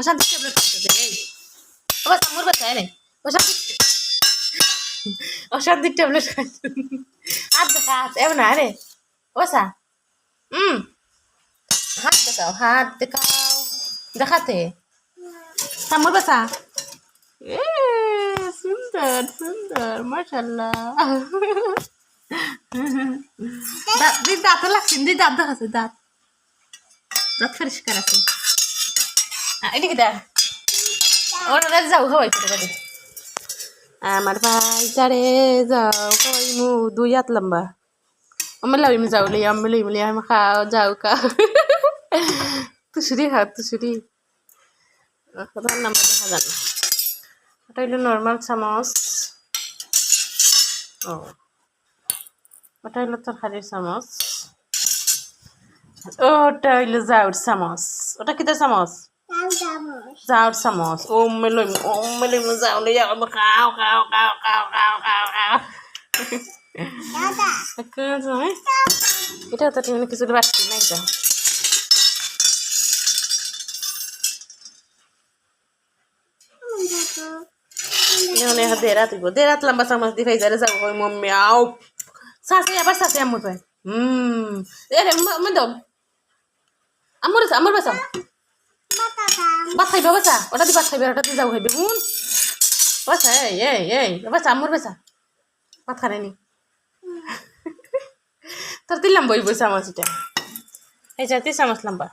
অশান্তি ট্যাবলেট খাচ্ছে এই ও বাচ্চা মোর বাচ্চা রে অশান্তি অশান্তি ট্যাবলেট খাচ্ছে হাত দেখা হাত এমন না রে ওসা হুম হাত দেখাও হাত দেখাও দেখাতে আমার বাসা এ সুন্দর সুন্দর মাশাল্লাহ দাঁত দি দাঁত লাগছে দি দাঁত দেখাচ্ছে দাঁত দাঁত পরিষ্কার আছে এদিকে দেখ। ওরা যাও হওয়াই করে বাড়ি আমার ভাই চারে যাও কই মু? দুই হাত লম্বা। আমি লাইম যাও লি আমি লিম লি আমি খাও যাও খাও। তুসুরি খাও তুসুরি কোথাও নাম্বার দেখা যান ওটা হইল নর্মাল চামচ। ও। ওটা হইল তরকারির চামচ। ওটা হইল জাউর চামচ। ওটা কিতার চামচ? জাউর চামচ ও মেলইম ও মেলইম যাও লি আমি খাও খাও খাও খাও খাও খাও খাও একেবারে এটা তো তুমি কিছু বাড়তি নাই যা Ini ha derat ibu. Derat lamba sama di Faizal sa ko mo meow. Sase abar sase amur pa. Hmm. Ere ma dom. Amur sa amur basa. Bat খাইবা বাসা ওটা দি বাত খাইবে ওটা দি যাও খাইবে হুন বাসা এই এই এই বাসা আমার বাসা ভাত খারেনি তোর দিলাম বই বই চামচ এটা এই চারটি চামচ লম্বা